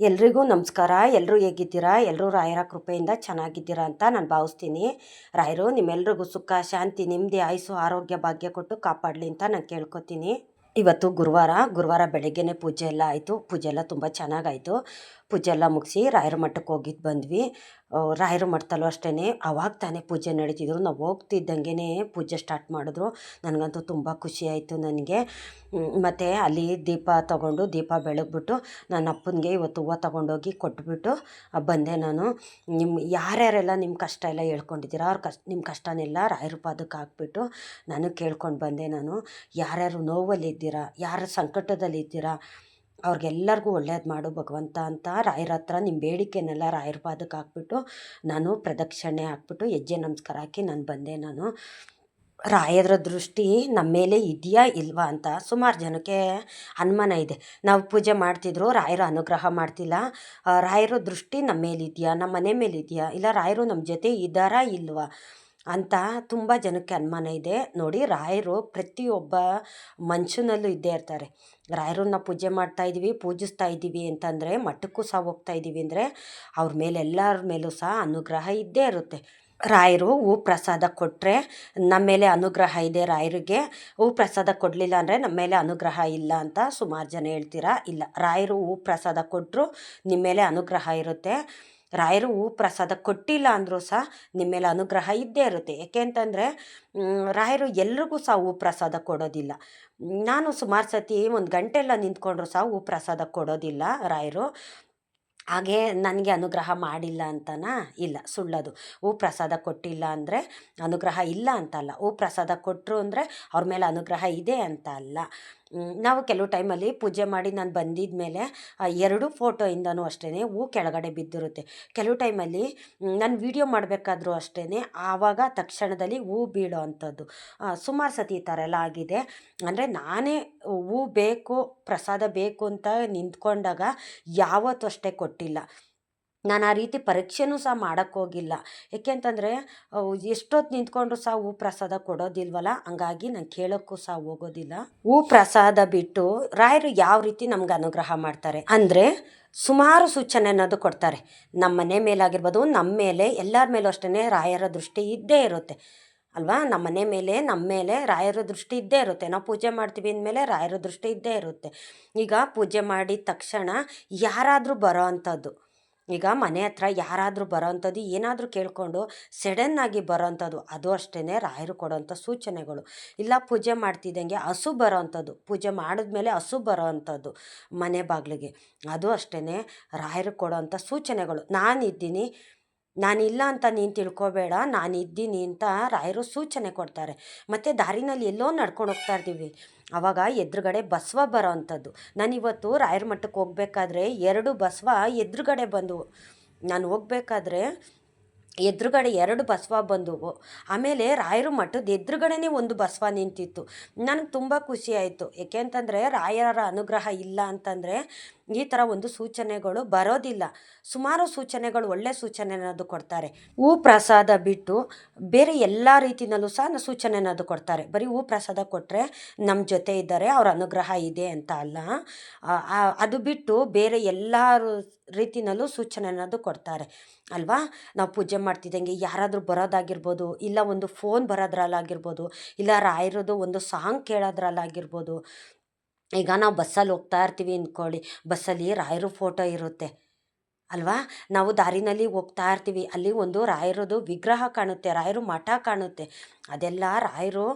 ಎಲ್ರಿಗೂ ನಮಸ್ಕಾರ. ಎಲ್ಲರೂ ಹೇಗಿದ್ದೀರಾ? ಎಲ್ಲರೂ ರಾಯರ ಕೃಪೆಯಿಂದ ಚೆನ್ನಾಗಿದ್ದೀರಾ ಅಂತ ನಾನು ಭಾವಿಸ್ತೀನಿ. ರಾಯರು, ನಿಮ್ಮೆಲ್ರಿಗೂ ಸುಖ, ಶಾಂತಿ ನೆಮ್ಮದಿ ಆಯುಸ್ಸು, ಆರೋಗ್ಯ, ಭಾಗ್ಯ ಕೊಟ್ಟು ಕಾಪಾಡಲಿ ಅಂತ ನಾನು ಕೇಳ್ಕೊತೀನಿ. ಇವತ್ತು ಗುರುವಾರ ಗುರುವಾರ ಬೆಳಗ್ಗೆನೇ ಪೂಜೆ ಎಲ್ಲ ಆಯಿತು. ಪೂಜೆ ಎಲ್ಲ ತುಂಬ ಚೆನ್ನಾಗಾಯಿತು. ಪೂಜೆ ಎಲ್ಲ ಮುಗಿಸಿ ರಾಯರ ಮಠಕ್ಕೆ ಹೋಗಿದ್ದು ಬಂದ್ವಿ. ರಾಯರ ಮಠದಲ್ಲೂ ಅಷ್ಟೇ ಅವಾಗ ತಾನೇ ಪೂಜೆ ನಡೀತಿದ್ರು. ನಾವು ಹೋಗ್ತಿದ್ದಂಗೆ ಪೂಜೆ ಸ್ಟಾರ್ಟ್ ಮಾಡಿದ್ರು. ನನಗಂತೂ ತುಂಬ ಖುಷಿ ಆಯಿತು ನನಗೆ. ಮತ್ತು ಅಲ್ಲಿ ದೀಪ ತಗೊಂಡು, ದೀಪ ಬೆಳಗ್ಬಿಟ್ಟು ನನ್ನ ಅಪ್ಪನಿಗೆ ಇವತ್ತು ಹೂವು ತೊಗೊಂಡೋಗಿ ಕೊಟ್ಬಿಟ್ಟು ಬಂದೆ ನಾನು. ನಿಮ್ಮ ಯಾರ್ಯಾರೆಲ್ಲ ನಿಮ್ಮ ಕಷ್ಟ ಎಲ್ಲ ಹೇಳ್ಕೊಂಡಿದ್ದೀರ, ಅವ್ರ ಕಷ್ಟ ನಿಮ್ಮ ಕಷ್ಟನೆಲ್ಲ ರಾಯರು ಪಾದಕ್ಕೆ ಹಾಕ್ಬಿಟ್ಟು ನಾನು ಕೇಳ್ಕೊಂಡು ಬಂದೆ ನಾನು. ಯಾರ್ಯಾರು ನೋವಲ್ಲಿದ್ದೀರಾ, ಯಾರು ಸಂಕಟದಲ್ಲಿದ್ದೀರಾ ಅವ್ರಿಗೆಲ್ಲರಿಗೂ ಒಳ್ಳೇದು ಮಾಡು ಭಗವಂತ ಅಂತ ರಾಯರ ಹತ್ರ ನಿಮ್ಮ ಬೇಡಿಕೆನೆಲ್ಲ ರಾಯರ ಪಾದಕ್ಕೆ ಹಾಕ್ಬಿಟ್ಟು ನಾನು ಪ್ರದಕ್ಷಿಣೆ ಹಾಕ್ಬಿಟ್ಟು ಹೆಜ್ಜೆ ನಮಸ್ಕಾರ ಹಾಕಿ ನಾನು ಬಂದೆ ನಾನು. ರಾಯರ ದೃಷ್ಟಿ ನಮ್ಮ ಮೇಲೆ ಇದೆಯಾ ಇಲ್ವಾ ಅಂತ ಸುಮಾರು ಜನಕ್ಕೆ ಅನುಮಾನ ಇದೆ. ನಾವು ಪೂಜೆ ಮಾಡ್ತಿದ್ರು ರಾಯರ ಅನುಗ್ರಹ ಮಾಡ್ತಿಲ್ಲ. ರಾಯರ ದೃಷ್ಟಿ ನಮ್ಮ ಮೇಲಿದೆಯಾ? ನಮ್ಮ ಮನೆ ಮೇಲಿದೆಯಾ? ಇಲ್ಲ ರಾಯರು ನಮ್ಮ ಜೊತೆ ಇದ್ದಾರಾ ಇಲ್ವಾ? ಅಂತ ತುಂಬ ಜನಕ್ಕೆ ಅನುಮಾನ ಇದೆ. ನೋಡಿ, ರಾಯರು ಪ್ರತಿಯೊಬ್ಬ ಮನುಷ್ಯನಲ್ಲೂ ಇದ್ದೇ ಇರ್ತಾರೆ. ರಾಯರನ್ನ ಪೂಜೆ ಮಾಡ್ತಾ ಇದ್ದೀವಿ ಪೂಜಿಸ್ತಾ ಇದ್ದೀವಿ ಅಂತಂದರೆ, ಮಠಕ್ಕೂ ಸಹ ಹೋಗ್ತಾ ಇದ್ದೀವಿ ಅಂದರೆ, ಅವ್ರ ಮೇಲೆ, ಎಲ್ಲರ ಮೇಲೂ ಸಹ ಅನುಗ್ರಹ ಇದ್ದೇ ಇರುತ್ತೆ. ರಾಯರು ಹೂ ಪ್ರಸಾದ ಕೊಟ್ಟರೆ ನಮ್ಮ ಮೇಲೆ ಅನುಗ್ರಹ ಇದೆ ರಾಯರಿಗೆ. ಹೂ ಪ್ರಸಾದ ಕೊಡಲಿಲ್ಲ ಅಂದರೆ ನಮ್ಮ ಮೇಲೆ ಅನುಗ್ರಹ ಇಲ್ಲ ಅಂತ ಸುಮಾರು ಜನ ಹೇಳ್ತೀರಾ? ಇಲ್ಲ. ರಾಯರು ಹೂ ಪ್ರಸಾದ ಕೊಟ್ಟರು ನಿಮ್ಮ ಮೇಲೆ ಅನುಗ್ರಹ ಇರುತ್ತೆ. ರಾಯರು ಪ್ರಸಾದ ಕೊಟ್ಟಿಲ್ಲ ಅಂದರೂ ಸಹ ನಿಮ್ಮ ಮೇಲೆ ಅನುಗ್ರಹ ಇದ್ದೇ ಇರುತ್ತೆ. ಯಾಕೆ ಅಂತಂದರೆ ರಾಯರು ಎಲ್ರಿಗೂ ಸಹ ಹೂ ಪ್ರಸಾದ ಕೊಡೋದಿಲ್ಲ. ನಾನು ಸುಮಾರು ಸತಿ ಒಂದು ಗಂಟೆಲ್ಲ ನಿಂತ್ಕೊಂಡ್ರು ಸಹ ಹೂ ಪ್ರಸಾದ ಕೊಡೋದಿಲ್ಲ ರಾಯರು. ಹಾಗೆ ನನಗೆ ಅನುಗ್ರಹ ಮಾಡಿಲ್ಲ ಅಂತನಾ ಇಲ್ಲ, ಸುಳ್ಳದು. ಹೂ ಪ್ರಸಾದ ಕೊಟ್ಟಿಲ್ಲ ಅಂದರೆ ಅನುಗ್ರಹ ಇಲ್ಲ ಅಂತಲ್ಲ. ಹೂ ಪ್ರಸಾದ ಕೊಟ್ಟರು ಅಂದರೆ ಅವ್ರ ಮೇಲೆ ಅನುಗ್ರಹ ಇದೆ ಅಂತ ಅಲ್ಲ ನಾವು ಕೆಲವು ಟೈಮಲ್ಲಿ ಪೂಜೆ ಮಾಡಿ ನಾನು ಬಂದಿದ ಮೇಲೆ ಎರಡು ಫೋಟೋಯಿಂದನೂ ಅಷ್ಟೇ ಹೂ ಕೆಳಗಡೆ ಬಿದ್ದಿರುತ್ತೆ. ಕೆಲವು ಟೈಮಲ್ಲಿ ನಾನು ವೀಡಿಯೋ ಮಾಡಬೇಕಾದ್ರೂ ಅಷ್ಟೇ ಆವಾಗ ತಕ್ಷಣದಲ್ಲಿ ಹೂ ಬೀಳೋ ಅಂಥದ್ದು. ಸುಮಾರು ಸತಿ ಈ ಥರ ಎಲ್ಲ ಆಗಿದೆ. ಅಂದರೆ ನಾನೇ ಹೂ ಬೇಕು, ಪ್ರಸಾದ ಬೇಕು ಅಂತ ನಿಂತ್ಕೊಂಡಾಗ ಯಾವತ್ತೂ ಅಷ್ಟೇ ಕೊಟ್ಟಿಲ್ಲ. ನಾನು ಆ ರೀತಿ ಪರೀಕ್ಷೆನೂ ಸಹ ಮಾಡೋಕ್ಕೋಗಿಲ್ಲ ಏಕೆ ಅಂತಂದರೆ ಎಷ್ಟೊತ್ತು ನಿಂತ್ಕೊಂಡ್ರು ಸಹ ಹೂ ಪ್ರಸಾದ ಕೊಡೋದಿಲ್ವಲ್ಲ ಹಂಗಾಗಿ ನಾನು ಕೇಳೋಕ್ಕೂ ಸಹ ಹೋಗೋದಿಲ್ಲ. ಹೂ ಪ್ರಸಾದ ಬಿಟ್ಟು ರಾಯರು ಯಾವ ರೀತಿ ನಮ್ಗೆ ಅನುಗ್ರಹ ಮಾಡ್ತಾರೆ? ಅಂದರೆ ಸುಮಾರು ಸೂಚನೆ ಅನ್ನೋದು ಕೊಡ್ತಾರೆ. ನಮ್ಮ ಮನೆ ಮೇಲಾಗಿರ್ಬೋದು ನಮ್ಮ ಮೇಲೆ, ಎಲ್ಲರ ಮೇಲೂ ಅಷ್ಟೇ ರಾಯರ ದೃಷ್ಟಿ ಇದ್ದೇ ಇರುತ್ತೆ. ಅಲ್ವಾ? ನಮ್ಮ ಮನೆ ಮೇಲೆ ನಮ್ಮ ಮೇಲೆ ರಾಯರ ದೃಷ್ಟಿ ಇದ್ದೇ ಇರುತ್ತೆ. ನಾವು ಪೂಜೆ ಮಾಡ್ತೀವಿ ಅಂದಮೇಲೆ ರಾಯರ ದೃಷ್ಟಿ ಇದ್ದೇ ಇರುತ್ತೆ. ಈಗ ಪೂಜೆ ಮಾಡಿದ ತಕ್ಷಣ ಯಾರಾದರೂ ಬರೋ ಅಂಥದ್ದು. ಈಗ ಮನೆ ಹತ್ರ ಯಾರಾದರೂ ಬರೋ ಅಂಥದ್ದು ಏನಾದರೂ ಕೇಳಿಕೊಂಡು ಸಡನ್ನಾಗಿ ಬರೋ ಅಂಥದ್ದು ಅದು ಅಷ್ಟೇ ರಾಯರು ಕೊಡೋಂಥ ಸೂಚನೆಗಳು. ಇಲ್ಲ ಪೂಜೆ ಮಾಡ್ತಿದ್ದಂಗೆ ಹಸು ಬರೋ ಅಂಥದ್ದು ಪೂಜೆ ಮಾಡಿದ್ಮೇಲೆ ಹಸು ಬರೋವಂಥದ್ದು ಮನೆ ಬಾಗಿಲಿಗೆ. ಅದು ಅಷ್ಟೇ ರಾಯರು ಕೊಡೋಂಥ ಸೂಚನೆಗಳು. ನಾನಿದ್ದೀನಿ ನಾನಿಲ್ಲ ಅಂತ ನೀನು ತಿಳ್ಕೊಬೇಡ ನಾನು ಇದ್ದೀನಿ ಅಂತ ರಾಯರು ಸೂಚನೆ ಕೊಡ್ತಾರೆ. ಮತ್ತು ದಾರಿನಲ್ಲಿ ಎಲ್ಲೋ ನಡ್ಕೊಂಡು ಹೋಗ್ತಾ ಇರ್ತೀವಿ. ಆವಾಗ ಎದುರುಗಡೆ ಬಸವ ಬರೋ ಅಂಥದ್ದು. ನಾನಿವತ್ತು ರಾಯರ ಮಠಕ್ಕೆ ಹೋಗ್ಬೇಕಾದ್ರೆ ಎರಡು ಬಸವ ಎದುರುಗಡೆ ಬಂದವು ನಾನು ಹೋಗ್ಬೇಕಾದ್ರೆ ಎದುರುಗಡೆ ಎರಡು ಬಸವ ಬಂದವು ಆಮೇಲೆ ರಾಯರು ಮಠದ ಎದುರುಗಡೆನೇ ಒಂದು ಬಸವ ನಿಂತಿತ್ತು. ನನಗೆ ತುಂಬ ಖುಷಿ ಆಯಿತು. ಏಕೆ ಅಂತಂದರೆ ರಾಯರ ಅನುಗ್ರಹ ಇಲ್ಲ ಅಂತಂದರೆ ಈ ಥರ ಒಂದು ಸೂಚನೆಗಳು ಬರೋದಿಲ್ಲ. ಸುಮಾರು ಸೂಚನೆಗಳು ಒಳ್ಳೆ ಸೂಚನೆ ಅನ್ನೋದು ಕೊಡ್ತಾರೆ. ಹೂ ಪ್ರಸಾದ ಬಿಟ್ಟು ಬೇರೆ ಎಲ್ಲ ರೀತಿಯಲ್ಲೂ ಸಹ ಸೂಚನೆ ಅನ್ನೋದು ಕೊಡ್ತಾರೆ. ಬರೀ ಹೂ ಪ್ರಸಾದ ಕೊಟ್ಟರೆ ನಮ್ಮ ಜೊತೆ ಇದ್ದಾರೆ, ಅವ್ರ ಅನುಗ್ರಹ ಇದೆ ಅಂತ ಅಲ್ಲ. ಅದು ಬಿಟ್ಟು ಬೇರೆ ಎಲ್ಲ ರೀತಿಯಲ್ಲೂ ಸೂಚನೆ ಅನ್ನೋದು ಕೊಡ್ತಾರೆ. ಅಲ್ವಾ? ನಾವು ಪೂಜೆ ಮಾಡ್ತಿದ್ದಂಗೆ ಯಾರಾದರೂ ಬರೋದಾಗಿರ್ಬೋದು, ಇಲ್ಲ ಒಂದು ಫೋನ್ ಬರೋದ್ರಲ್ಲಾಗಿರ್ಬೋದು, ಇಲ್ಲ ರಾಯರದು ಒಂದು ಸಾಂಗ್ ಕೇಳೋದ್ರಲ್ಲಾಗಿರ್ಬೋದು ಈಗ ನಾವು ಬಸ್ಸಲ್ಲಿ ಹೋಗ್ತಾ ಇರ್ತೀವಿ ಅಂದ್ಕೊಳ್ಳಿ. ಬಸ್ಸಲ್ಲಿ ರಾಯರು ಫೋಟೋ ಇರುತ್ತೆ. ಅಲ್ವಾ? ನಾವು ದಾರಿನಲ್ಲಿ ಹೋಗ್ತಾ ಇರ್ತೀವಿ. ಅಲ್ಲಿ ಒಂದು ರಾಯರದು ವಿಗ್ರಹ ಕಾಣುತ್ತೆ, ರಾಯರು ಮಠ ಕಾಣುತ್ತೆ. ಅದೆಲ್ಲ ರಾಯರು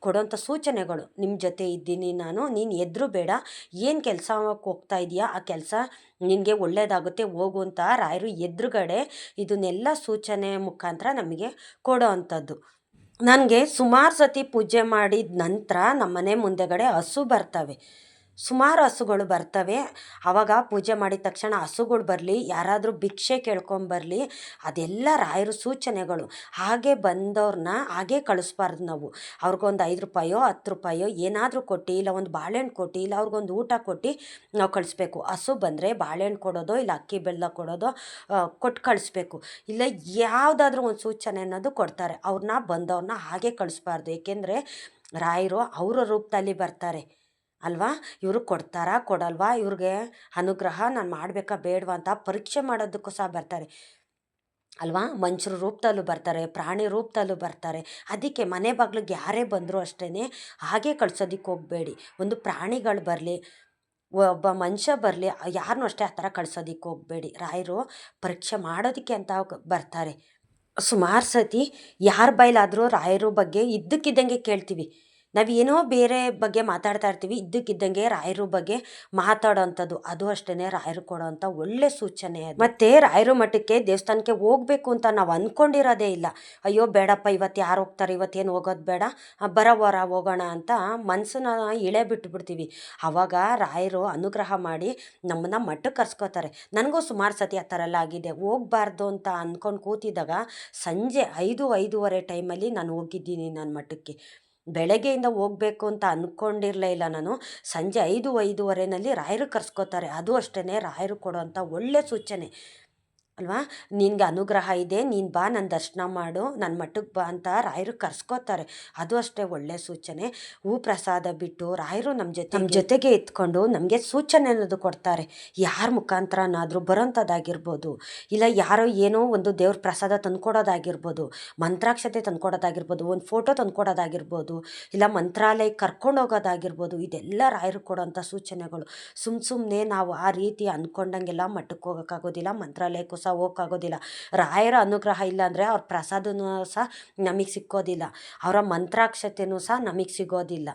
ಕೊಡೋಂಥ ಸೂಚನೆಗಳು. ನಿಮ್ಮ ಜೊತೆ ಇದ್ದೀನಿ ನಾನು, ನೀನು ಎದ್ರು ಬೇಡ. ಏನು ಕೆಲಸ ಹೋಗ್ತಾ ಇದೆಯಾ? ಆ ಕೆಲಸ ನಿನಗೆ ಒಳ್ಳೆಯದಾಗುತ್ತೆ ಹೋಗು ಅಂತ ರಾಯರು ಎದುರುಗಡೆ ಇದನ್ನೆಲ್ಲ ಸೂಚನೆ ಮುಖಾಂತರ ನಮಗೆ ಕೊಡೋ ಅಂಥದ್ದು. ನನಗೆ ಸುಮಾರು ಸತಿ ಪೂಜೆ ಮಾಡಿದ ನಂತರ ನಮ್ಮ ಮನೆ ಮುಂದೆಗಡೆ ಹಸು ಬರ್ತವೆ. ಸುಮಾರು ಹಸುಗಳು ಬರ್ತವೆ. ಆವಾಗ ಪೂಜೆ ಮಾಡಿದ ತಕ್ಷಣ ಹಸುಗಳು ಬರಲಿ, ಯಾರಾದರೂ ಭಿಕ್ಷೆ ಕೇಳ್ಕೊಂಬರಲಿ ಅದೆಲ್ಲ ರಾಯರ ಸೂಚನೆಗಳು. ಹಾಗೆ ಬಂದವ್ರನ್ನ ಹಾಗೆ ಕಳಿಸ್ಬಾರ್ದು ನಾವು. ಅವ್ರಿಗೊಂದು ಐದು ರೂಪಾಯೋ, ಹತ್ತು ರೂಪಾಯೋ, ಏನಾದರೂ ಕೊಟ್ಟು, ಇಲ್ಲ ಒಂದು ಬಾಳೆಹಣ್ಣು ಕೊಟ್ಟು, ಇಲ್ಲ ಅವ್ರಿಗೊಂದು ಊಟ ಕೊಟ್ಟು ನಾವು ಕಳಿಸ್ಬೇಕು. ಹಸು ಬಂದರೆ ಬಾಳೆಹಣ್ಣು ಕೊಡೋದೋ, ಇಲ್ಲ ಅಕ್ಕಿ ಬೆಲ್ಲ ಕೊಡೋದೋ ಕೊಟ್ಟು ಕಳಿಸ್ಬೇಕು. ಇಲ್ಲ ಯಾವುದಾದ್ರೂ ಒಂದು ಸೂಚನೆ ಅನ್ನೋದು ಕೊಡ್ತಾರೆ. ಅವ್ರನ್ನ ಬಂದವ್ರನ್ನ ಹಾಗೆ ಕಳಿಸ್ಬಾರ್ದು. ಏಕೆಂದರೆ ರಾಯರು ಅವರ ರೂಪದಲ್ಲಿ ಬರ್ತಾರೆ. ಅಲ್ವಾ? ಇವರು ಕೊಡ್ತಾರಾ? ಕೊಡಲ್ವಾ? ಇವ್ರಿಗೆ ಅನುಗ್ರಹ ನಾನು ಮಾಡಬೇಕಾ? ಬೇಡವಾ ಅಂತ ಪರೀಕ್ಷೆ ಮಾಡೋದಕ್ಕೂ ಸಹ ಬರ್ತಾರೆ. ಅಲ್ವಾ? ಮನುಷ್ಯರ ರೂಪದಲ್ಲೂ ಬರ್ತಾರೆ, ಪ್ರಾಣಿ ರೂಪದಲ್ಲೂ ಬರ್ತಾರೆ. ಅದಕ್ಕೆ ಮನೆ ಬಾಗ್ಲಿಗೆ ಯಾರೇ ಬಂದರೂ ಅಷ್ಟೇ ಹಾಗೆ ಕಳ್ಸೋದಕ್ಕೆ ಹೋಗಬೇಡಿ. ಒಂದು ಪ್ರಾಣಿಗಳು ಬರಲಿ, ಒಬ್ಬ ಮನುಷ್ಯ ಬರಲಿ ಯಾರನ್ನೂ ಅಷ್ಟೇ ಆ ಥರ ಕಳ್ಸೋದಕ್ಕೆ ಹೋಗಬೇಡಿ. ರಾಯರು ಪರೀಕ್ಷೆ ಮಾಡೋದಕ್ಕೆ ಅಂತ ಬರ್ತಾರೆ. ಸುಮಾರು ಸತಿ ಯಾರ ಬೈಲಾದರೂ ರಾಯರು ಬಗ್ಗೆ ಇದ್ದಕ್ಕಿದ್ದಂಗೆ ಕೇಳ್ತೀವಿ. ನಾವು ಏನೋ ಬೇರೆ ಬಗ್ಗೆ ಮಾತಾಡ್ತಾ ಇರ್ತೀವಿ, ಇದ್ದಕ್ಕಿದ್ದಂಗೆ ರಾಯರು ಬಗ್ಗೆ ಮಾತಾಡೋವಂಥದ್ದು ಅದು ಅಷ್ಟೇ ರಾಯರು ಕೊಡೋವಂಥ ಒಳ್ಳೆ ಸೂಚನೆ ಅದು. ಮತ್ತು ರಾಯರು ಮಠಕ್ಕೆ, ದೇವಸ್ಥಾನಕ್ಕೆ ಹೋಗ್ಬೇಕು ಅಂತ ನಾವು ಅಂದ್ಕೊಂಡಿರೋದೇ ಇಲ್ಲ. ಅಯ್ಯೋ, ಬೇಡಪ್ಪ ಇವತ್ತು ಯಾರು ಹೋಗ್ತಾರೆ ಇವತ್ತೇನು ಹೋಗೋದು ಬೇಡ. ಬರವರ ಬರೋ ವಾರ ಹೋಗೋಣ ಅಂತ ಮನಸ್ಸನ್ನ ಇಳೆ ಬಿಟ್ಬಿಡ್ತೀವಿ. ಆವಾಗ ರಾಯರು ಅನುಗ್ರಹ ಮಾಡಿ ನಮ್ಮನ್ನ ಮಠಕ್ಕೆ ಕರ್ಸ್ಕೋತಾರೆ. ನನಗೂ ಸುಮಾರು ಸತಿ ಆ ಥರ ಎಲ್ಲ ಆಗಿದೆ. ಹೋಗ್ಬಾರ್ದು ಅಂತ ಅಂದ್ಕೊಂಡು ಕೂತಿದ್ದಾಗ ಸಂಜೆ ಐದು, ಐದೂವರೆ ಟೈಮಲ್ಲಿ ನಾನು ಹೋಗಿದ್ದೀನಿ ನನ್ನ ಮಠಕ್ಕೆ. ಬೆಳಗ್ಗೆಯಿಂದ ಹೋಗ್ಬೇಕು ಅಂತ ಅಂದ್ಕೊಂಡಿರಲೇ ಇಲ್ಲ ನಾನು. ಸಂಜೆ ಐದು, ಐದೂವರೆನಲ್ಲಿ ರಾಯರು ಕರ್ಸ್ಕೋತಾರೆ. ಅದು ಅಷ್ಟೇ ರಾಯರು ಕೊಡುವಂಥ ಒಳ್ಳೆಯ ಸೂಚನೆ. ಅಲ್ವಾ? ನಿನಗೆ ಅನುಗ್ರಹ ಇದೆ, ನೀನು ಬಾ ನನ್ನ ದರ್ಶನ ಮಾಡು ನನ್ನ ಮಠಕ್ಕೆ ಬಾ ಅಂತ ರಾಯರು ಕರ್ಸ್ಕೋತಾರೆ. ಅದು ಅಷ್ಟೇ ಒಳ್ಳೆ ಸೂಚನೆ. ಹೂ ಪ್ರಸಾದ ಬಿಟ್ಟು ರಾಯರು ನಮ್ಮ ಜೊತೆ ನಮ್ಮ ಜೊತೆಗೆ ಇತ್ಕೊಂಡು ನಮಗೆ ಸೂಚನೆ ಅನ್ನೋದು ಕೊಡ್ತಾರೆ. ಯಾರ ಮುಖಾಂತರನಾದರೂ ಬರೋಂಥದ್ದಾಗಿರ್ಬೋದು, ಇಲ್ಲ ಯಾರೋ ಏನೋ ಒಂದು ದೇವ್ರ ಪ್ರಸಾದ ತಂದ್ಕೊಡೋದಾಗಿರ್ಬೋದು, ಮಂತ್ರಾಕ್ಷತೆ ತಂದ್ಕೊಡೋದಾಗಿರ್ಬೋದು, ಒಂದು ಫೋಟೋ ತಂದ್ಕೊಡೋದಾಗಿರ್ಬೋದು, ಇಲ್ಲ ಮಂತ್ರಾಲಯಕ್ಕೆ ಕರ್ಕೊಂಡು ಹೋಗೋದಾಗಿರ್ಬೋದು, ಇದೆಲ್ಲ ರಾಯರು ಕೊಡೋಂಥ ಸೂಚನೆಗಳು. ಸುಮ್ಮ ಸುಮ್ಮನೆ ನಾವು ಆ ರೀತಿ ಅಂದ್ಕೊಂಡಂಗೆಲ್ಲ ಮಠಕ್ಕೆ ಹೋಗೋಕ್ಕಾಗೋದಿಲ್ಲ ಮಂತ್ರಾಲಯಕ್ಕೂ ಸಹ ಹೋಗೋಕ್ಕಾಗೋದಿಲ್ಲ ರಾಯರ ಅನುಗ್ರಹ ಇಲ್ಲ ಅಂದರೆ ಅವ್ರ ಪ್ರಸಾದನೂ ಸಹ ನಮಗೆ ಸಿಕ್ಕೋದಿಲ್ಲ. ಅವರ ಮಂತ್ರಾಕ್ಷತೆಯೂ ಸಹ ನಮಗೆ ಸಿಗೋದಿಲ್ಲ.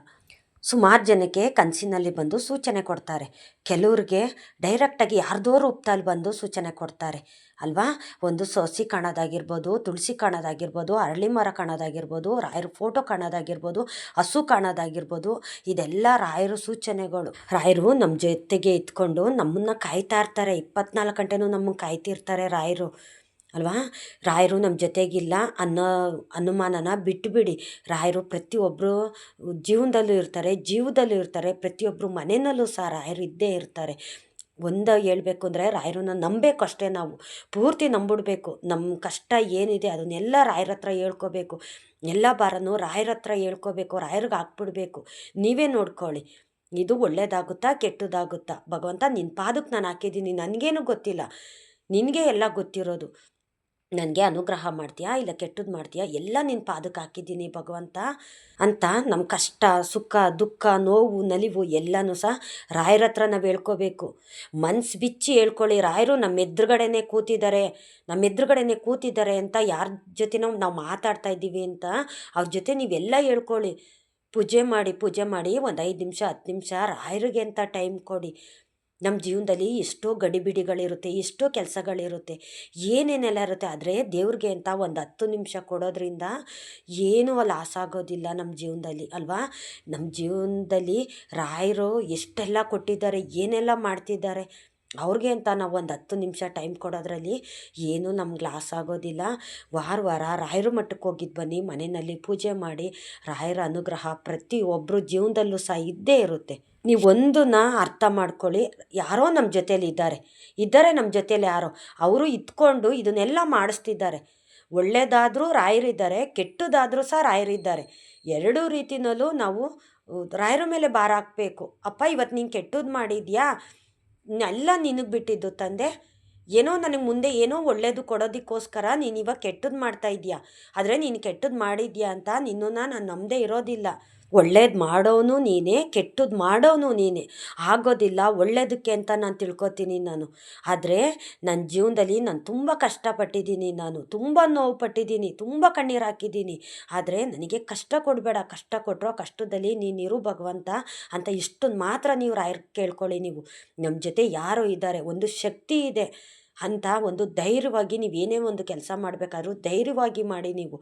ಸುಮಾರು ಜನಕ್ಕೆ ಕನಸಿನಲ್ಲಿ ಬಂದು ಸೂಚನೆ ಕೊಡ್ತಾರೆ. ಕೆಲವ್ರಿಗೆ ಡೈರೆಕ್ಟಾಗಿ ಯಾರ್ದೋ ರೂಪದಲ್ಲಿ ಬಂದು ಸೂಚನೆ ಕೊಡ್ತಾರೆ. ಅಲ್ವಾ? ಒಂದು ಸೊಸಿ ಕಾಣೋದಾಗಿರ್ಬೋದು, ತುಳಸಿ ಕಾಣೋದಾಗಿರ್ಬೋದು, ಅರಳಿ ಮರ ಕಾಣೋದಾಗಿರ್ಬೋದು, ರಾಯರ ಫೋಟೋ ಕಾಣೋದಾಗಿರ್ಬೋದು, ಹಸು ಕಾಣೋದಾಗಿರ್ಬೋದು, ಇದೆಲ್ಲ ರಾಯರ ಸೂಚನೆಗಳು. ರಾಯರು ನಮ್ಮ ಜೊತೆಗೆ ಇದ್ಕೊಂಡು ನಮ್ಮನ್ನು ಕಾಯ್ತಾ ಇರ್ತಾರೆ. ಇಪ್ಪತ್ನಾಲ್ಕು ಗಂಟೆನೂ ನಮ್ಮನ್ನು ಕಾಯ್ತಿರ್ತಾರೆ ರಾಯರು. ಅಲ್ವಾ? ರಾಯರು ನಮ್ಮ ಜೊತೆಗಿಲ್ಲ ಅನ್ನೋ ಅನುಮಾನನ ಬಿಟ್ಟುಬಿಡಿ ರಾಯರು ಪ್ರತಿಯೊಬ್ಬರು ಜೀವನದಲ್ಲೂ ಇರ್ತಾರೆ, ಜೀವದಲ್ಲೂ ಇರ್ತಾರೆ ಪ್ರತಿಯೊಬ್ಬರು ಮನೆಯಲ್ಲೂ ಸಹ ರಾಯರು ಇದ್ದೇ ಇರ್ತಾರೆ. ಒಂದು ಹೇಳಬೇಕು ಅಂದರೆ ರಾಯರನ್ನ ನಂಬಬೇಕು ಅಷ್ಟೇ ನಾವು. ಪೂರ್ತಿ ನಂಬಿಡ್ಬೇಕು. ನಮ್ಮ ಕಷ್ಟ ಏನಿದೆ ಅದನ್ನೆಲ್ಲ ರಾಯರ ಹತ್ರ ಹೇಳ್ಕೋಬೇಕು. ಎಲ್ಲ ಭಾರನೂ ರಾಯರ ಹತ್ರ ಹೇಳ್ಕೋಬೇಕು, ರಾಯರಿಗೆ ಹಾಕ್ಬಿಡ್ಬೇಕು. ನೀವೇ ನೋಡ್ಕೊಳ್ಳಿ. ಇದು ಒಳ್ಳೇದಾಗುತ್ತಾ, ಕೆಟ್ಟದಾಗುತ್ತಾ? ಭಗವಂತ ನಿನ್ನ ಪಾದಕ್ಕೆ ನಾನು ಹಾಕಿದ್ದೀನಿ, ನನಗೇನು ಗೊತ್ತಿಲ್ಲ. ನಿನಗೆ ಎಲ್ಲ ಗೊತ್ತಿರೋದು. ನನಗೆ ಅನುಗ್ರಹ ಮಾಡ್ತೀಯಾ? ಇಲ್ಲ ಕೆಟ್ಟದ್ದು ಮಾಡ್ತೀಯಾ? ಎಲ್ಲ ನಿನ್ನ ಪಾದಕ್ಕೆ ಹಾಕಿದ್ದೀನಿ ಭಗವಂತ. ಅಂತ ನಮ್ಮ ಕಷ್ಟ, ಸುಖ, ದುಃಖ, ನೋವು, ನಲಿವು ಎಲ್ಲನೂ ಸಹ ರಾಯರ ಹತ್ರ ನಾವು ಹೇಳ್ಕೋಬೇಕು. ಮನ್ಸು ಬಿಚ್ಚಿ ಹೇಳ್ಕೊಳ್ಳಿ, ರಾಯರು ನಮ್ಮ ಎದುರುಗಡೆನೇ ಕೂತಿದ್ದಾರೆ. ನಮ್ಮ ಎದುರುಗಡೆನೇ ಕೂತಿದ್ದಾರೆ ಅಂತ ಯಾರ ಜೊತೆನೋ ನಾವು ಮಾತಾಡ್ತಾ ಇದ್ದೀವಿ ಅಂತ ಅವ್ರ ಜೊತೆ ನೀವೆಲ್ಲ ಹೇಳ್ಕೊಳ್ಳಿ. ಪೂಜೆ ಮಾಡಿ ಪೂಜೆ ಮಾಡಿ ಒಂದು ಐದು ನಿಮಿಷ, ಹತ್ತು ನಿಮಿಷ ರಾಯರಿಗೆ ಅಂತ ಟೈಮ್ ಕೊಡಿ. ನಮ್ಮ ಜೀವನದಲ್ಲಿ ಎಷ್ಟೋ ಗಡಿಬಿಡಿಗಳಿರುತ್ತೆ, ಎಷ್ಟೋ ಕೆಲಸಗಳಿರುತ್ತೆ, ಏನೇನೆಲ್ಲ ಇರುತ್ತೆ, ಆದರೆ ದೇವ್ರಿಗೆ ಅಂತ ಒಂದು ಹತ್ತು ನಿಮಿಷ ಕೊಡೋದ್ರಿಂದ ಏನೂ ಲಾಸ್ ಆಗೋದಿಲ್ಲ ನಮ್ಮ ಜೀವನದಲ್ಲಿ, ಅಲ್ವಾ? ನಮ್ಮ ಜೀವನದಲ್ಲಿ ರಾಯರು ಎಷ್ಟೆಲ್ಲ ಕೊಟ್ಟಿದ್ದಾರೆ, ಏನೆಲ್ಲ ಮಾಡ್ತಿದ್ದಾರೆ, ಅವ್ರಿಗೆ ಅಂತ ನಾವು ಒಂದು ಹತ್ತು ನಿಮಿಷ ಟೈಮ್ ಕೊಡೋದ್ರಲ್ಲಿ ಏನೂ ನಮ್ಗೆ ಲಾಸ್ ಆಗೋದಿಲ್ಲ. ವಾರ ವಾರ ರಾಯರ ಮಠಕ್ಕೆ ಹೋಗಿದ್ದು ಬನ್ನಿ, ಮನೆಯಲ್ಲಿ ಪೂಜೆ ಮಾಡಿ, ರಾಯರ ಅನುಗ್ರಹ ಪ್ರತಿಯೊಬ್ಬರು ಜೀವನದಲ್ಲೂ ಸಹ ಇದ್ದೇ ಇರುತ್ತೆ. ನೀವು ಒಂದನ್ನ ಅರ್ಥ ಮಾಡ್ಕೊಳ್ಳಿ. ಯಾರೋ ನಮ್ಮ ಜೊತೇಲಿ ಇದ್ದಾರೆ. ಇದ್ದಾರೆ ನಮ್ಮ ಜೊತೇಲಿ ಯಾರೋ. ಅವರು ಇದ್ಕೊಂಡು ಇದನ್ನೆಲ್ಲ ಮಾಡಿಸ್ತಿದ್ದಾರೆ. ಒಳ್ಳೆಯದಾದರೂ ರಾಯರಿದ್ದಾರೆ ಕೆಟ್ಟದಾದರೂ ಸಹ ರಾಯರಿದ್ದಾರೆ ಎರಡೂ ರೀತಿನಲ್ಲೂ ನಾವು ರಾಯರ ಮೇಲೆ ಭಾರ ಹಾಕಬೇಕು. ಅಪ್ಪ ಇವತ್ತು ನೀನು ಕೆಟ್ಟದ್ದು ಮಾಡಿದ್ಯಾ? ಎಲ್ಲ ನಿನಗೆ ಬಿಟ್ಟಿದ್ದು ತಂದೆ. ಏನೋ ನನಗೆ ಮುಂದೆ ಏನೋ ಒಳ್ಳೇದು ಕೊಡೋದಕ್ಕೋಸ್ಕರ ನೀನು ಇವಾಗ ಕೆಟ್ಟದ್ದು ಮಾಡ್ತಾ ಇದೀಯಾ ಆದರೆ ನೀನು ಕೆಟ್ಟದ್ದು ಮಾಡಿದ್ಯಾ ಅಂತ ನಿನ್ನನ್ನು ನಾನು ನಂಬದೇ ಇರೋದಿಲ್ಲ. ಒಳ್ಳೇದು ಮಾಡೋನು ನೀನೇ ಕೆಟ್ಟದ್ದು ಮಾಡೋನು ನೀನೇ. ಆಗೋದಿಲ್ಲ, ಒಳ್ಳೇದಕ್ಕೆ ಅಂತ ನಾನು ತಿಳ್ಕೊತೀನಿ ನಾನು. ಆದರೆ ನನ್ನ ಜೀವನದಲ್ಲಿ ನಾನು ತುಂಬ ಕಷ್ಟಪಟ್ಟಿದ್ದೀನಿ ನಾನು. ತುಂಬ ನೋವು ಪಟ್ಟಿದ್ದೀನಿ ತುಂಬ ಕಣ್ಣೀರು ಹಾಕಿದ್ದೀನಿ. ಆದರೆ ನನಗೆ ಕಷ್ಟ ಕೊಡಬೇಡ, ಕಷ್ಟ ಕೊಟ್ಟರೋ ಕಷ್ಟದಲ್ಲಿ ನೀನಿರು ಭಗವಂತ ಅಂತ ಇಷ್ಟೊಂದು ಮಾತ್ರ ನೀವು ರಾಯರ್ ಕೇಳ್ಕೊಳ್ಳಿ ನೀವು. ನಮ್ಮ ಜೊತೆ ಯಾರೋ ಇದ್ದಾರೆ, ಒಂದು ಶಕ್ತಿ ಇದೆ ಅಂತ ಒಂದು ಧೈರ್ಯವಾಗಿ ನೀವು ಏನೇ ಒಂದು ಕೆಲಸ ಮಾಡಬೇಕಾದ್ರೂ ಧೈರ್ಯವಾಗಿ ಮಾಡಿ ನೀವು.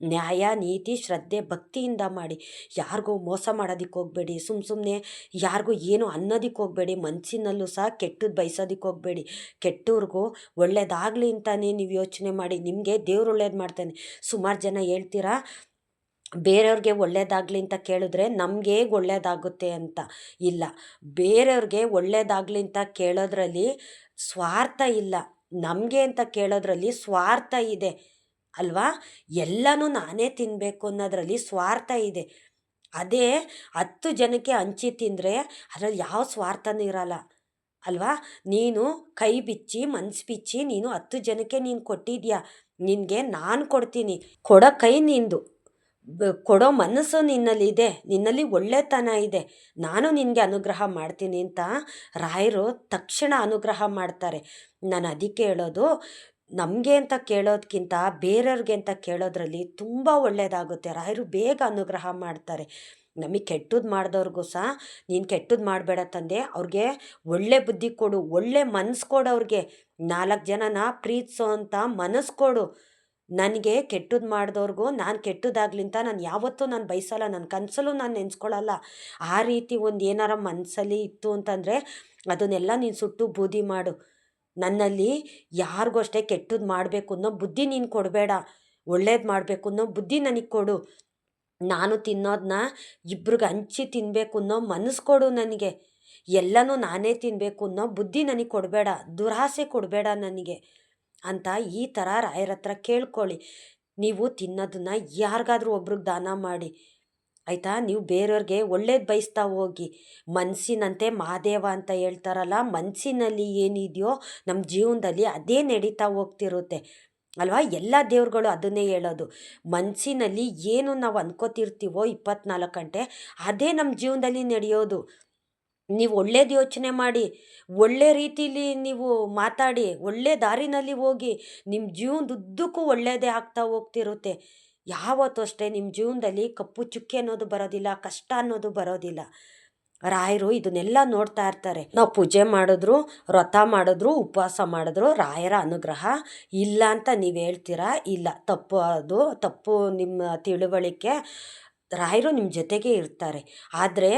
ನ್ಯಾಯ, ನೀತಿ, ಶ್ರದ್ಧೆ, ಭಕ್ತಿಯಿಂದ ಮಾಡಿ. ಯಾರಿಗೂ ಮೋಸ ಮಾಡೋದಕ್ಕೆ ಹೋಗಬೇಡಿ. ಸುಮ್ಮ ಸುಮ್ಮನೆ ಯಾರಿಗೂ ಏನು ಅನ್ನೋದಕ್ಕೆ ಹೋಗಬೇಡಿ. ಮನಸ್ಸಿನಲ್ಲೂ ಸಹ ಕೆಟ್ಟದ್ದು ಬಯಸೋದಕ್ಕೆ ಹೋಗಬೇಡಿ. ಕೆಟ್ಟವ್ರಿಗೂ ಒಳ್ಳೇದಾಗಲಿ ಅಂತಲೇ ನೀವು ಯೋಚನೆ ಮಾಡಿ. ನಿಮಗೆ ದೇವ್ರು ಒಳ್ಳೇದು ಮಾಡ್ತಾನೆ. ಸುಮಾರು ಜನ ಹೇಳ್ತೀರಾ, ಬೇರೆಯವ್ರಿಗೆ ಒಳ್ಳೇದಾಗಲಿ ಅಂತ ಕೇಳಿದ್ರೆ ನಮಗೆ ಒಳ್ಳೇದಾಗುತ್ತೆ ಅಂತ. ಇಲ್ಲ, ಬೇರೆಯವ್ರಿಗೆ ಒಳ್ಳೇದಾಗಲಿ ಅಂತ ಕೇಳೋದ್ರಲ್ಲಿ ಸ್ವಾರ್ಥ ಇಲ್ಲ. ನಮಗೆ ಅಂತ ಕೇಳೋದ್ರಲ್ಲಿ ಸ್ವಾರ್ಥ ಇದೆ. ಅಲ್ವಾ? ಎಲ್ಲನೂ ನಾನೇ ತಿನ್ನಬೇಕು ಅನ್ನೋದರಲ್ಲಿ ಸ್ವಾರ್ಥ ಇದೆ. ಅದೇ ಹತ್ತು ಜನಕ್ಕೆ ಹಂಚಿ ತಿಂದರೆ ಅದರಲ್ಲಿ ಯಾವ ಸ್ವಾರ್ಥನೂ ಇರಲ್ಲ. ಅಲ್ವಾ? ನೀನು ಕೈ ಬಿಚ್ಚಿ, ಮನ್ಸು ಬಿಚ್ಚಿ, ನೀನು ಹತ್ತು ಜನಕ್ಕೆ ನೀನು ಕೊಟ್ಟಿದ್ಯಾ? ನಿನಗೆ ನಾನು ಕೊಡ್ತೀನಿ. ಕೊಡೋ ಕೈ ನಿಂದು. ಕೊಡೋ ಮನಸ್ಸು ನಿನ್ನಲ್ಲಿದೆ. ನಿನ್ನಲ್ಲಿ ಒಳ್ಳೆತನ ಇದೆ. ನಾನು ನಿನಗೆ ಅನುಗ್ರಹ ಮಾಡ್ತೀನಿ ಅಂತ ರಾಯರು ತಕ್ಷಣ ಅನುಗ್ರಹ ಮಾಡ್ತಾರೆ. ನಾನು ಅದಕ್ಕೆ ಹೇಳೋದು ನಮಗೆ ಅಂತ ಕೇಳೋದಕ್ಕಿಂತ ಬೇರೆಯವ್ರಿಗೆ ಅಂತ ಕೇಳೋದ್ರಲ್ಲಿ ತುಂಬ ಒಳ್ಳೆಯದಾಗುತ್ತೆ ರಾಯರು ಬೇಗ ಅನುಗ್ರಹ ಮಾಡ್ತಾರೆ. ನಮಗೆ ಕೆಟ್ಟದ್ದು ಮಾಡಿದವ್ರಿಗೂ ಸಹ ನೀನು ಕೆಟ್ಟದ್ದು ಮಾಡಬೇಡ ತಂದೆ. ಅವ್ರಿಗೆ ಒಳ್ಳೆ ಬುದ್ಧಿ ಕೊಡು, ಒಳ್ಳೆ ಮನಸ್ಸು ಕೊಡು ಅವ್ರಿಗೆ. ನಾಲ್ಕು ಜನನ ಪ್ರೀತಿಸೋ ಅಂತ ಮನಸ್ಸು ಕೊಡು. ನನಗೆ ಕೆಟ್ಟದ್ದು ಮಾಡಿದವ್ರಿಗೂ, ನಾನು ಕೆಟ್ಟದಾಗ್ಲಿಂತ ನಾನು ಯಾವತ್ತೂ ನಾನು ಬಯಸಲ್ಲ ನನ್ನ ಕನಸಲ್ಲೂ ನಾನು ನೆನೆಸ್ಕೊಳ್ಳಲ್ಲ ಆ ರೀತಿ ಒಂದು ಏನಾರ ಮನಸ್ಸಲ್ಲಿ ಇತ್ತು ಅಂತಂದರೆ, ಅದನ್ನೆಲ್ಲ ನೀನು ಸುಟ್ಟು ಬೂದಿ ಮಾಡು. ನನ್ನಲ್ಲಿ ಯಾರಿಗೂ ಅಷ್ಟೇ ಕೆಟ್ಟದ್ದು ಮಾಡಬೇಕು ಅನ್ನೋ ಬುದ್ಧಿ ನೀನು ಕೊಡಬೇಡ. ಒಳ್ಳೇದು ಮಾಡಬೇಕು ಅನ್ನೋ ಬುದ್ಧಿ ನನಗೆ ಕೊಡು. ನಾನು ತಿನ್ನೋದನ್ನ ಇಬ್ರಿಗೆ ಹಂಚಿ ತಿನ್ನಬೇಕು ಅನ್ನೋ ಮನಸ್ಸು ಕೊಡು ನನಗೆ. ಎಲ್ಲನೂ ನಾನೇ ತಿನ್ನಬೇಕು ಅನ್ನೋ ಬುದ್ಧಿ ನನಗೆ ಕೊಡಬೇಡ. ದುರಾಸೆ ಕೊಡಬೇಡ ನನಗೆ ಅಂತ ಈ ಥರ ರಾಯರ ಹತ್ರ ಕೇಳ್ಕೊಳ್ಳಿ. ನೀವು ತಿನ್ನೋದನ್ನ ಯಾರಿಗಾದ್ರೂ ಒಬ್ರಿಗೆ ದಾನ ಮಾಡಿ. ಆಯಿತಾ? ನೀವು ಬೇರೆಯವ್ರಿಗೆ ಒಳ್ಳೇದು ಬಯಸ್ತಾ ಹೋಗಿ. ಮನಸ್ಸಿನಂತೆ ಮಹಾದೇವ ಅಂತ ಹೇಳ್ತಾರಲ್ಲ ಮನಸ್ಸಿನಲ್ಲಿ ಏನಿದೆಯೋ ನಮ್ಮ ಜೀವನದಲ್ಲಿ ಅದೇ ನಡೀತಾ ಹೋಗ್ತಿರುತ್ತೆ. ಅಲ್ವಾ? ಎಲ್ಲ ದೇವ್ರುಗಳು ಅದನ್ನೇ ಹೇಳೋದು. ಮನಸ್ಸಿನಲ್ಲಿ ಏನು ನಾವು ಅನ್ಕೋತಿರ್ತೀವೋ ಇಪ್ಪತ್ನಾಲ್ಕು ಗಂಟೆ, ಅದೇ ನಮ್ಮ ಜೀವನದಲ್ಲಿ ನಡೆಯೋದು. ನೀವು ಒಳ್ಳೇದು ಯೋಚನೆ ಮಾಡಿ, ಒಳ್ಳೆ ರೀತಿಲಿ ನೀವು ಮಾತಾಡಿ, ಒಳ್ಳೆ ದಾರಿನಲ್ಲಿ ಹೋಗಿ ನಿಮ್ಮ ಜೀವನದುದ್ದಕ್ಕೂ ಒಳ್ಳೆಯದೇ ಆಗ್ತಾ ಹೋಗ್ತಿರುತ್ತೆ. ಯಾವತ್ತೂ ಅಷ್ಟೇ ನಿಮ್ಮ ಜೀವನದಲ್ಲಿ ಕಪ್ಪು ಚುಕ್ಕೆ ಅನ್ನೋದು ಬರೋದಿಲ್ಲ, ಕಷ್ಟ ಅನ್ನೋದು ಬರೋದಿಲ್ಲ. ರಾಯರು ಇದನ್ನೆಲ್ಲ ನೋಡ್ತಾ ಇರ್ತಾರೆ. ನಾವು ಪೂಜೆ ಮಾಡಿದ್ರು, ವ್ರತ ಮಾಡಿದ್ರು, ಉಪವಾಸ ಮಾಡಿದ್ರು, ರಾಯರ ಅನುಗ್ರಹ ಇಲ್ಲ ಅಂತ ನೀವು ಹೇಳ್ತೀರಾ? ಇಲ್ಲ. ತಪ್ಪು ಅದು. ತಪ್ಪು ನಿಮ್ಮ ತಿಳುವಳಿಕೆ. ರಾಯರು ನಿಮ್ಮ ಜೊತೆಗೆ ಇರ್ತಾರೆ. ಆದರೆ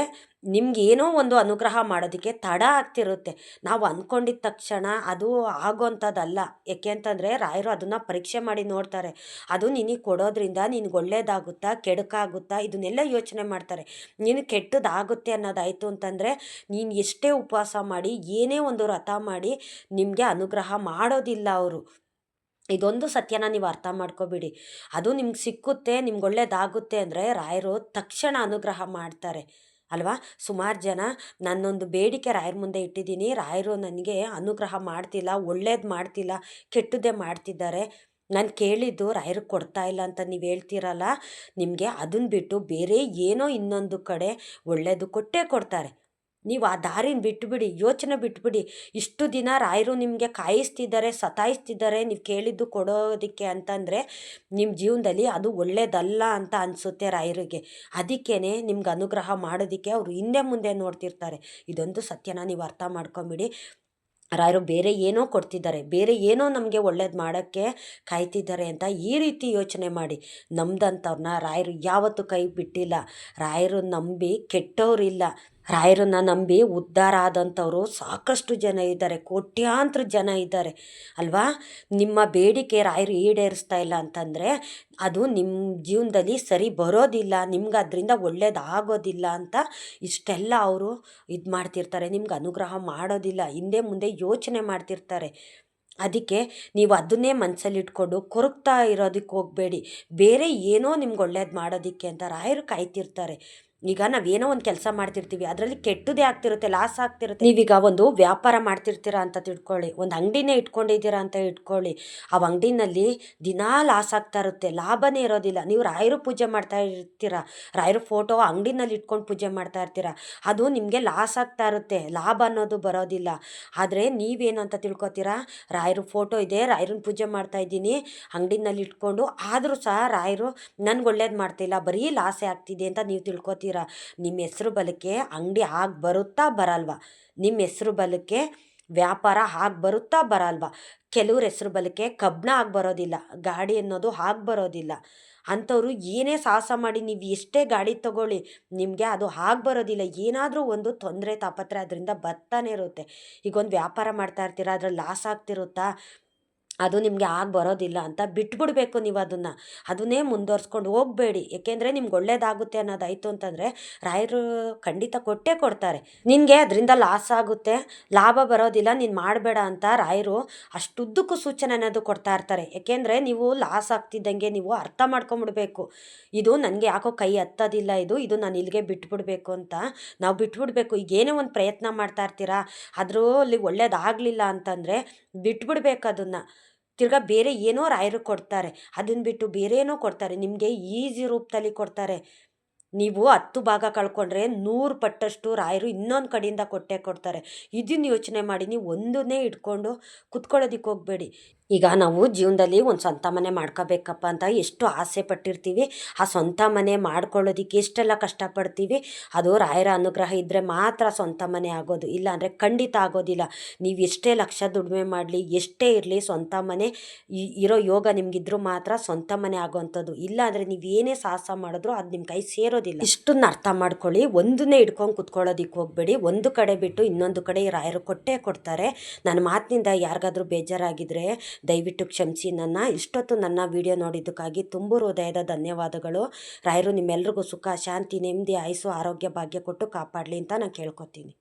ನಿಮ್ಗೆ ಏನೋ ಒಂದು ಅನುಗ್ರಹ ಮಾಡೋದಕ್ಕೆ ತಡ ಆಗ್ತಿರುತ್ತೆ. ನಾವು ಅಂದ್ಕೊಂಡಿದ್ದ ತಕ್ಷಣ ಅದು ಆಗೋವಂಥದ್ದಲ್ಲ ಯಾಕೆ ಅಂತಂದರೆ ರಾಯರು ಅದನ್ನು ಪರೀಕ್ಷೆ ಮಾಡಿ ನೋಡ್ತಾರೆ. ಅದು ನಿನಗೆ ಕೊಡೋದ್ರಿಂದ ನಿನಗೆ ಒಳ್ಳೇದಾಗುತ್ತಾ, ಕೆಡಕಾಗುತ್ತಾ, ಇದನ್ನೆಲ್ಲ ಯೋಚನೆ ಮಾಡ್ತಾರೆ. ನೀನು ಕೆಟ್ಟದಾಗುತ್ತೆ ಅನ್ನೋದಾಯಿತು ಅಂತಂದರೆ ನೀನು ಎಷ್ಟೇ ಉಪವಾಸ ಮಾಡಿ, ಏನೇ ಒಂದು ವ್ರತ ಮಾಡಿ ನಿಮಗೆ ಅನುಗ್ರಹ ಮಾಡೋದಿಲ್ಲ ಅವರು. ಇದೊಂದು ಸತ್ಯನ ನೀವು ಅರ್ಥ ಮಾಡ್ಕೊಬಿಡಿ. ಅದು ನಿಮ್ಗೆ ಸಿಕ್ಕುತ್ತೆ, ನಿಮ್ಗೆ ಒಳ್ಳೇದಾಗುತ್ತೆ ಅಂದರೆ ರಾಯರು ತಕ್ಷಣ ಅನುಗ್ರಹ ಮಾಡ್ತಾರೆ. ಅಲ್ವಾ? ಸುಮಾರು ಜನ ನನ್ನೊಂದು ಬೇಡಿಕೆ ರಾಯರ ಮುಂದೆ ಇಟ್ಟಿದ್ದೀನಿ. ರಾಯರು ನನಗೆ ಅನುಗ್ರಹ ಮಾಡ್ತಿಲ್ಲ, ಒಳ್ಳೇದು ಮಾಡ್ತಿಲ್ಲ, ಕೆಟ್ಟದ್ದೇ ಮಾಡ್ತಿದ್ದಾರೆ. ನಾನು ಕೇಳಿದ್ದು ರಾಯರು ಕೊಡ್ತಾ ಇಲ್ಲ ಅಂತ ನೀವು ಹೇಳ್ತೀರಲ್ಲ, ನಿಮಗೆ ಅದನ್ನ ಬಿಟ್ಟು ಬೇರೆ ಏನೋ ಇನ್ನೊಂದು ಕಡೆ ಒಳ್ಳೆಯದು ಕೊಟ್ಟೇ ಕೊಡ್ತಾರೆ. ನೀವು ಆ ದಾರಿನ ಬಿಟ್ಬಿಡಿ, ಯೋಚನೆ ಬಿಟ್ಬಿಡಿ. ಇಷ್ಟು ದಿನ ರಾಯರು ನಿಮಗೆ ಕಾಯಿಸ್ತಿದ್ದಾರೆ, ಸತಾಯಿಸ್ತಿದ್ದಾರೆ, ನೀವು ಕೇಳಿದ್ದು ಕೊಡೋದಕ್ಕೆ ಅಂತಂದರೆ ನಿಮ್ಮ ಜೀವನದಲ್ಲಿ ಅದು ಒಳ್ಳೇದಲ್ಲ ಅಂತ ಅನಿಸುತ್ತೆ ರಾಯರಿಗೆ. ಅದಕ್ಕೇ ನಿಮ್ಗೆ ಅನುಗ್ರಹ ಮಾಡೋದಕ್ಕೆ ಅವರು ಹಿಂದೆ ಮುಂದೆ ನೋಡ್ತಿರ್ತಾರೆ. ಇದೊಂದು ಸತ್ಯನ ನೀವು ಅರ್ಥ ಮಾಡ್ಕೊಂಬಿಡಿ. ರಾಯರು ಬೇರೆ ಏನೋ ಕೊಡ್ತಿದ್ದಾರೆ, ಬೇರೆ ಏನೋ ನಮಗೆ ಒಳ್ಳೇದು ಮಾಡೋಕ್ಕೆ ಕಾಯ್ತಿದ್ದಾರೆ ಅಂತ ಈ ರೀತಿ ಯೋಚನೆ ಮಾಡಿ. ನಮ್ದಂಥವ್ರನ್ನ ರಾಯರು ಯಾವತ್ತೂ ಕೈ ಬಿಟ್ಟಿಲ್ಲ. ರಾಯರು ನಂಬಿ ಕೆಟ್ಟವರಿಲ್ಲ. ರಾಯರನ್ನ ನಂಬಿ ಉದ್ಧಾರ ಆದಂಥವರು ಸಾಕಷ್ಟು ಜನ ಇದ್ದಾರೆ, ಕೋಟ್ಯಾಂತರ ಜನ ಇದ್ದಾರೆ. ಅಲ್ವಾ? ನಿಮ್ಮ ಬೇಡಿಕೆ ರಾಯರು ಈಡೇರಿಸ್ತಾ ಇಲ್ಲ ಅಂತಂದರೆ ಅದು ನಿಮ್ಮ ಜೀವನದಲ್ಲಿ ಸರಿ ಬರೋದಿಲ್ಲ, ನಿಮ್ಗೆ ಅದರಿಂದ ಒಳ್ಳೇದಾಗೋದಿಲ್ಲ ಅಂತ ಇಷ್ಟೆಲ್ಲ ಅವರು ಇದು ಮಾಡ್ತಿರ್ತಾರೆ, ನಿಮ್ಗೆ ಅನುಗ್ರಹ ಮಾಡೋದಿಲ್ಲ, ಹಿಂದೆ ಮುಂದೆ ಯೋಚನೆ ಮಾಡ್ತಿರ್ತಾರೆ. ಅದಕ್ಕೆ ನೀವು ಅದನ್ನೇ ಮನಸ್ಸಲ್ಲಿಟ್ಕೊಂಡು ಕೊರಗ್ತಾ ಇರೋದಕ್ಕೆ ಹೋಗಬೇಡಿ. ಬೇರೆ ಏನೋ ನಿಮ್ಗೆ ಒಳ್ಳೇದು ಮಾಡೋದಕ್ಕೆ ಅಂತ ರಾಯರು ಕಾಯ್ತಿರ್ತಾರೆ. ಈಗ ನಾವೇನೋ ಒಂದು ಕೆಲಸ ಮಾಡ್ತಿರ್ತೀವಿ, ಅದರಲ್ಲಿ ಕೆಟ್ಟದೇ ಆಗ್ತಿರುತ್ತೆ ಲಾಸ್ ಆಗ್ತಿರುತ್ತೆ. ನೀವೀಗ ಒಂದು ವ್ಯಾಪಾರ ಮಾಡ್ತಿರ್ತೀರಾ ಅಂತ ತಿಳ್ಕೊಳ್ಳಿ, ಒಂದು ಅಂಗಡಿನೇ ಇಟ್ಕೊಂಡಿದ್ದೀರಾ ಅಂತ ಇಟ್ಕೊಳ್ಳಿ. ಆ ಅಂಗಡಿನಲ್ಲಿ ದಿನಾ ಲಾಸ್ ಆಗ್ತಾ ಇರುತ್ತೆ, ಲಾಭನೇ ಇರೋದಿಲ್ಲ. ನೀವು ರಾಯರು ಪೂಜೆ ಮಾಡ್ತಾ ಇರ್ತೀರಾ, ರಾಯರು ಫೋಟೋ ಅಂಗಡಿನಲ್ಲಿ ಇಟ್ಕೊಂಡು ಪೂಜೆ ಮಾಡ್ತಾ ಇರ್ತೀರಾ, ಅದು ನಿಮಗೆ ಲಾಸ್ ಆಗ್ತಾ ಇರುತ್ತೆ, ಲಾಭ ಅನ್ನೋದು ಬರೋದಿಲ್ಲ. ಆದರೆ ನೀವೇನು ಅಂತ ತಿಳ್ಕೊತೀರಾ, ರಾಯರು ಫೋಟೋ ಇದೆ, ರಾಯರನ್ನ ಪೂಜೆ ಮಾಡ್ತಾ ಇದ್ದೀನಿ, ಅಂಗಡಿನಲ್ಲಿ ಇಟ್ಕೊಂಡು, ಆದರೂ ಸಹ ರಾಯರು, ನನ್ಗೆ ಒಳ್ಳೇದು ಮಾಡ್ತಿಲ್ಲ, ಬರೀ ಲಾಸೇ ಆಗ್ತಿದೆ ಅಂತ ನೀವು ತಿಳ್ಕೊತೀರ? ನಿಮ್ಮ ಹೆಸ್ರು ಬಲಕ್ಕೆ ಅಂಗಡಿ ಆಗಿ ಬರುತ್ತಾ ಬರಲ್ವಾ? ನಿಮ್ಮ ಹೆಸ್ರು ಬಲಕ್ಕೆ ವ್ಯಾಪಾರ ಆಗಿ ಬರುತ್ತಾ ಬರಲ್ವಾ? ಕೆಲವ್ರ ಹೆಸ್ರು ಬಲಕ್ಕೆ ಕಬ್ಬಣ ಆಗಿ ಬರೋದಿಲ್ಲ, ಗಾಡಿ ಅನ್ನೋದು ಆಗಿ ಬರೋದಿಲ್ಲ. ಅಂಥವ್ರು ಏನೇ ಸಾಹಸ ಮಾಡಿ ನೀವು ಎಷ್ಟೇ ಗಾಡಿ ತಗೊಳ್ಳಿ, ನಿಮಗೆ ಅದು ಆಗಿ ಬರೋದಿಲ್ಲ. ಏನಾದರೂ ಒಂದು ತೊಂದರೆ ತಾಪತ್ರೆ ಅದರಿಂದ ಬರ್ತಾನೆ ಇರುತ್ತೆ. ಈಗ ಒಂದು ವ್ಯಾಪಾರ ಮಾಡ್ತಾ ಇರ್ತೀರ, ಅದ್ರಲ್ಲಿ ಲಾಸ್ ಆಗ್ತಿರುತ್ತಾ? ಅದು ನಿಮಗೆ ಆಗಿ ಬರೋದಿಲ್ಲ ಅಂತ ಬಿಟ್ಬಿಡ್ಬೇಕು ನೀವು ಅದನ್ನು. ಅದನ್ನೇ ಮುಂದುವರ್ಸ್ಕೊಂಡು ಹೋಗಬೇಡಿ. ಏಕೆಂದರೆ ನಿಮ್ಗೆ ಒಳ್ಳೇದಾಗುತ್ತೆ ಅನ್ನೋದಾಯಿತು ಅಂತಂದರೆ ರಾಯರು ಖಂಡಿತ ಕೊಟ್ಟೇ ಕೊಡ್ತಾರೆ. ನಿನಗೆ ಅದರಿಂದ ಲಾಸ್ ಆಗುತ್ತೆ. ಲಾಭ ಬರೋದಿಲ್ಲ. ನೀನು ಮಾಡಬೇಡ ಅಂತ ರಾಯರು ಅಷ್ಟುದ್ದಕ್ಕೂ ಸೂಚನೆ ಅನ್ನೋದು ಕೊಡ್ತಾ ಇರ್ತಾರೆ. ಏಕೆಂದರೆ ನೀವು ಲಾಸ್ ಆಗ್ತಿದ್ದಂಗೆ ನೀವು ಅರ್ಥ ಮಾಡ್ಕೊಂಬಿಡ್ಬೇಕು. ಇದು ನನಗೆ ಯಾಕೋ ಕೈ ಹತ್ತೋದಿಲ್ಲ ಇದು. ಇದು ನಾನು ಇಲ್ಲಿಗೆ ಬಿಟ್ಬಿಡ್ಬೇಕು ಅಂತ. ನಾವು ಬಿಟ್ಬಿಡ್ಬೇಕು. ಈಗ ಏನೇ ಒಂದು ಪ್ರಯತ್ನ ಮಾಡ್ತಾ ಇರ್ತೀರಾ? ಅಲ್ಲಿ ಒಳ್ಳೇದಾಗಲಿಲ್ಲ ಅಂತಂದರೆ ಬಿಟ್ಬಿಡ್ಬೇಕು ಅದನ್ನು. ತಿರ್ಗಾ ಬೇರೆ ಏನೋ ರಾಯರು ಕೊಡ್ತಾರೆ. ಅದನ್ನ ಬಿಟ್ಟು ಬೇರೆ ಏನೋ ಕೊಡ್ತಾರೆ. ನಿಮಗೆ ಈಸಿ ರೂಪದಲ್ಲಿ ಕೊಡ್ತಾರೆ. ನೀವು ಹತ್ತು ಭಾಗ ಕಳ್ಕೊಂಡ್ರೆ ನೂರು ಪಟ್ಟಷ್ಟು ರಾಯರು ಇನ್ನೊಂದು ಕಡೆಯಿಂದ ಕೊಟ್ಟೆ ಕೊಡ್ತಾರೆ. ಇದನ್ನು ಯೋಚನೆ ಮಾಡಿ ನೀವು ಒಂದನ್ನೇ ಇಟ್ಕೊಂಡು ಕುತ್ಕೊಳ್ಳೋದಕ್ಕೆ ಹೋಗಬೇಡಿ. ಈಗ ನಾವು ಜೀವನದಲ್ಲಿ ಒಂದು ಸ್ವಂತ ಮನೆ ಮಾಡ್ಕೋಬೇಕಪ್ಪ ಅಂತ ಎಷ್ಟು ಆಸೆ ಪಟ್ಟಿರ್ತೀವಿ. ಆ ಸ್ವಂತ ಮನೆ ಮಾಡ್ಕೊಳ್ಳೋದಕ್ಕೆ ಎಷ್ಟೆಲ್ಲ ಕಷ್ಟಪಡ್ತೀವಿ. ಅದು ರಾಯರ ಅನುಗ್ರಹ ಇದ್ದರೆ ಮಾತ್ರ ಸ್ವಂತ ಮನೆ ಆಗೋದು. ಇಲ್ಲ ಅಂದರೆ ಖಂಡಿತ ಆಗೋದಿಲ್ಲ. ನೀವು ಎಷ್ಟೇ ಲಕ್ಷ ದುಡಿಮೆ ಮಾಡಲಿ, ಎಷ್ಟೇ ಇರಲಿ ಸ್ವಂತ ಮನೆ ಇರೋ ಯೋಗ ನಿಮಗಿದ್ರೂ ಮಾತ್ರ ಸ್ವಂತ ಮನೆ ಆಗೋವಂಥದ್ದು ಇಲ್ಲ ಅಂದರೆ ನೀವು ಏನೇ ಸಾಹಸ ಮಾಡಿದ್ರು ಅದು ನಿಮ್ಮ ಕೈ ಸೇರೋದಿಲ್ಲ. ಇಷ್ಟನ್ನ ಅರ್ಥ ಮಾಡ್ಕೊಳ್ಳಿ. ಒಂದನ್ನೇ ಇಟ್ಕೊಂಡು ಕುತ್ಕೊಳ್ಳೋದಕ್ಕೆ ಹೋಗಬೇಡಿ. ಒಂದು ಕಡೆ ಬಿಟ್ಟು ಇನ್ನೊಂದು ಕಡೆ ರಾಯರು ಕೊಟ್ಟೇ ಕೊಡ್ತಾರೆ. ನನ್ನ ಮಾತಿನಿಂದ ಯಾರಿಗಾದ್ರೂ ಬೇಜಾರಾಗಿದ್ದರೆ ದಯವಿಟ್ಟು ಕ್ಷಮಿಸಿ. ನನ್ನ ಇಷ್ಟೊತ್ತು ನನ್ನ ವಿಡಿಯೋ ನೋಡಿದ್ದಕ್ಕಾಗಿ ತುಂಬು ಹೃದಯದ ಧನ್ಯವಾದಗಳು. ರಾಯರು, ನಿಮ್ಮೆಲ್ರಿಗೂ ಸುಖ, ಶಾಂತಿ, ನೆಮ್ಮದಿ, ಆಯಸ್ಸು, ಆರೋಗ್ಯ, ಭಾಗ್ಯ ಕೊಟ್ಟು ಕಾಪಾಡಲಿ ಅಂತ ನಾನು ಕೇಳ್ಕೊತೀನಿ.